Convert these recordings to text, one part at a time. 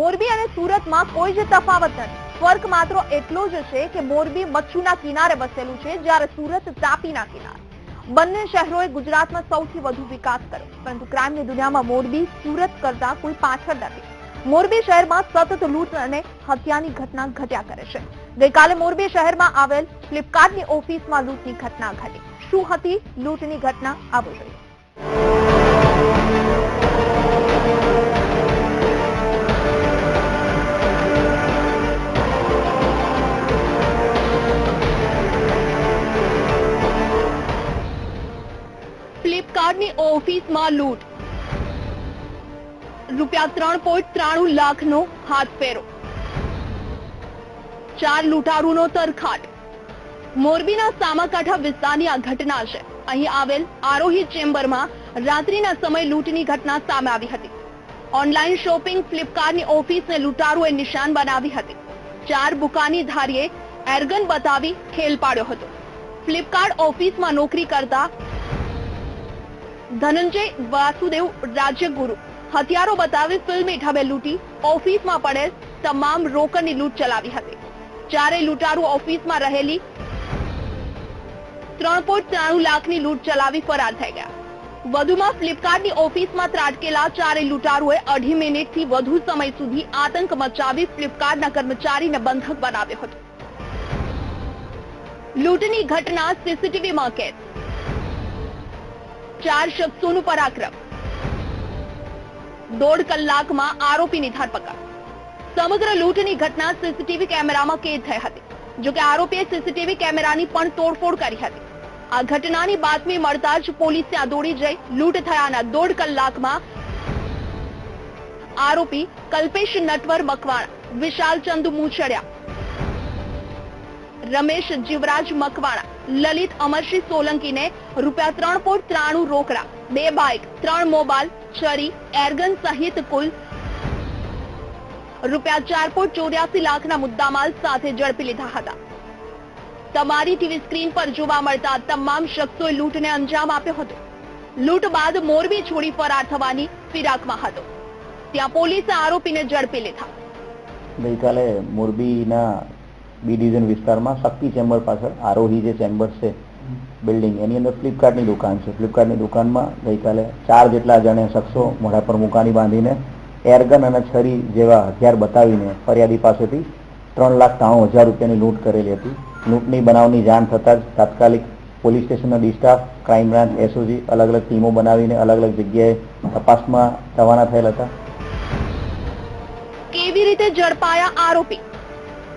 મોરબી અને સુરતમાં કોઈ જ તફાવત નથી. ફર્ક માત્ર એટલો જ છે કે મોરબી મચ્છુના કિનારે વસેલું છે જ્યારે સુરત તાપીના કિનારે. બંને શહેરોએ ગુજરાતમાં સૌથી વધુ વિકાસ કર્યો, પરંતુ ક્રાઇમની દુનિયામાં મોરબી સુરત કરતા કોઈ પાછળ નથી. મોરબી શહેરમાં સતત લૂંટ અને હત્યાની ઘટના ઘટ્યા કરે છે. ગઈકાલે મોરબી શહેરમાં આવેલ ફ્લિપકાર્ટની ઓફિસમાં લૂંટની ઘટના ઘટી. શું હતી લૂંટની ઘટના? આવો જોઈએ. ફ્લિપકાર્ટની ઓફિસમાં લૂંટ. રૂપિયા ત્રણ પોઈન્ટ ત્રાણું લાખનો હાથ ફેરો. ચાર લૂંટારૂનો તરખાટ. મોરબીના સામાકાંઠા વિસ્તારની આ ઘટના છે. અહીં આવેલ આરોહી ચેમ્બરમાં રાત્રિના સમય લૂંટની ઘટના સામે આવી હતી. ઓનલાઈન શોપિંગ ફ્લિપકાર્ટની ઓફિસને લૂંટારૂએ નિશાન બનાવી હતી. ચાર બુકાની ધારીએ એરગન બતાવી ખેલ પાડ્યો હતો. ફ્લિપકાર્ટ ઓફિસમાં નોકરી કરતા ધનંજય વાસુદેવ રાજ્યગુરુ. હથિયારો બતાવી ફિલ્મ ઢબે લૂંટી. ઓફિસમાં પડેલ તમામ રોકડની લૂંટ ચલાવી હતી. ચારે લૂંટારૂ ઓફિસમાં રહેલી ત્રણ પોઈન્ટ ત્રાણું લાખની લૂંટ ચલાવી ફરાર થઈ ગયા. વધુમાં ફ્લિપકાર્ટની ઓફિસમાં ત્રાટકેલા ચારે લૂંટારુએ અઢી મિનિટથી વધુ સમય સુધી આતંક મચાવી ફ્લિપકાર્ટના કર્મચારીને બંધક બનાવ્યો હતો. લૂંટની ઘટના સીસીટીવીમાં કેદ ચાર શખ્સોનું પરાક્રમ. દોઢ કલાકમાં આરોપીની ધરપકડ. સમગ્ર લૂંટની ઘટના સીસીટીવી કેમેરામાં કેદ થઈ હતી. જોકે આરોપીએ સીસીટીવી કેમેરાની પણ તોડફોડ કરી હતી. આ ઘટનાની બાતમી મળતા જ પોલીસ ત્યાં દોડી જઈ લૂંટ થયાના દોઢ કલાકમાં આરોપી કલ્પેશ નટવર મકવાણા વિશાલ ચંદ મૂછડિયા, રમેશ જીવરાજ મકવાણા લલિત અમરસિંહ સોલંકીને રૂપિયા ત્રણ પોઈન્ટ ત્રાણું રોકડા, બે બાઇક, ત્રણ મોબાઈલ, છરી, એરગન સહિત કુલ રૂપિયા ચાર પોઈન્ટ ચોર્યાસી લાખના મુદ્દામાલ સાથે ઝડપી લીધા હતા. તમારી ટીવી સ્ક્રીન પર જોવા મળતા તમામ શખ્સોએ લૂંટને અંજામ આપ્યો હતો. લૂંટ બાદ મોરબી છોડી ફરાર થવાની ફિરાકમાં હતો. ત્યાં પોલીસે આરોપીને ઝડપી લીધા. ગઈકાલે મોરબીના બી ડિવિઝન વિસ્તારમાં શક્તિ ચેમ્બર પાછળ આરોહી જે ચેમ્બર છે, બિલ્ડિંગ, એની અંદર ફ્લિપકાર્ટની દુકાન છે. ફ્લિપકાર્ટની દુકાનમાં ગઈકાલે ચાર જેટલા જણે શખ્સો મોઢા પર મુકાની બાંધીને એરગન અને છરી જેવા હથિયાર બતાવીને ફરિયાદી પાસેથી ત્રણ લાખ ત્રાણું હજાર રૂપિયાની લૂંટ કરેલી હતી. લૂંટની બનાવની જાણ થતાં જ તાત્કાલિક પોલીસ સ્ટેશનના ડિસ્ટાફ ક્રાઇમ બ્રાન્ચ એસઓજી અલગ અલગ ટીમો બનાવીને અલગ અલગ જગ્યાએ તપાસમાં રવાના થયેલ હતા. કેવી રીતે ઝડપાયા આરોપી?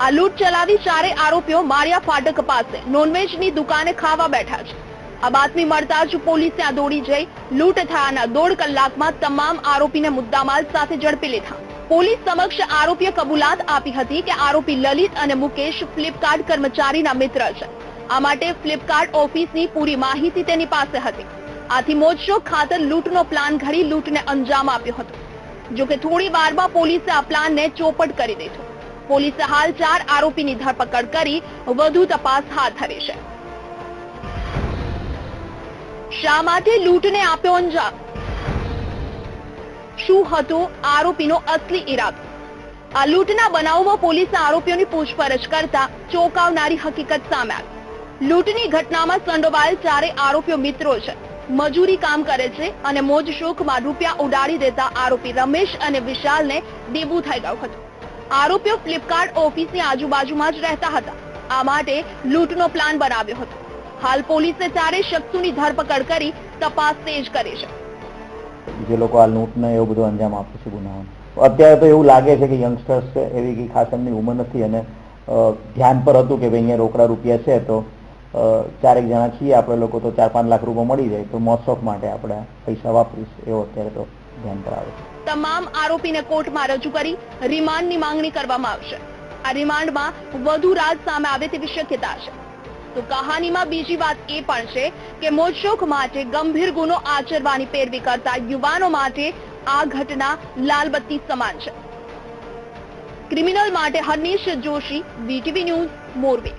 આ લૂંટ ચલાવી ચારે આરોપીઓ મારિયા ફાટક પાસે. નોનવેજની દુકાને ખાવા બેઠા છે. આ બાતમી મળતા જ પોલીસ ત્યાં દોડી જઈ લૂંટ થયાના દોઢ કલાકમાં તમામ આરોપીને મુદ્દામાલ સાથે ઝડપી લીધા. પોલીસ સમક્ષ આરોપીએ કબૂલાત આપી હતી કે આરોપી લલિત અને મુકેશ ફ્લિપકાર્ટ કર્મચારીના મિત્ર છે. આ માટે ફ્લિપકાર્ટ ઓફિસની પૂરી માહિતી તેની પાસે હતી. આથી મોજશોખ ખાતર લૂંટનો પ્લાન ઘડી લૂંટને અંજામ આપ્યો હતો. જોકે થોડી વારમાં પોલીસે આ પ્લાનને ચોપટ કરી દીધો. પોલીસે હાલ ચાર આરોપીની ધરપકડ કરી વધુ તપાસ હાથ ધરી છે. શા માટે લૂંટને આપ્યો અંજામ? શું હતો આરોપીનો અસલી ઈરાદો? આ લૂંટના બનાવમાં પોલીસે આરોપીઓની પૂછપરછ કરતા ચોંકાવનારી હકીકત સામે આવી. લૂંટની ઘટનામાં સંડોવાયેલ ચારે આરોપીઓ મિત્રો છે. મજૂરી કામ કરે છે અને મોજ શોખમાં રૂપિયા ઉડાડી દેતા આરોપી રમેશ અને વિશાલને દેવું થઈ ગયું હતું. આરોપીઓ ફ્લિપકાર્ટ ઓફિસની આજુબાજુમાં જ રહેતા હતા. આ માટે લૂંટનો પ્લાન બનાવ્યો હતો. હાલ પોલીસે ચારેય શખ્સોની ધરપકડ કરી તપાસ તેજ કરી છે. જે લોકો આ લૂંટને એવું બધું અંજામ આપે છે ગુનાઓને. અત્યારે તો એવું લાગે છે કે યંગસ્ટર્સ છે, એવી કંઈ ખાસ એમની ઉંમર નથી અને ધ્યાન પર હતું કે ભાઈ અહીંયા રોકડા રૂપિયા છે તો ચારેક જણા છીએ, આપણે લોકો તો ચાર પાંચ લાખ રૂપિયા મળી જાય તો શોખ માટે આપણે પૈસા વાપરીશ એવો અત્યારે તો તમામ આરોપીને કોર્ટમાં રજૂ કરી રિમાન્ડની માંગણી કરવામાં આવશે. આ રિમાન્ડમાં વધુ રાજ સામે આવે તેવી શક્યતા છે. તો કહાનીમાં બીજી વાત એ પણ છે કે મોજશોખ માટે ગંભીર ગુનો આચરવાની પેરવી કરતા યુવાનો માટે આ ઘટના લાલબત્તી સમાન છે. ક્રિમિનલ માટે હર્નિશ જોશી બીટીવી ન્યૂઝ, મોરબી.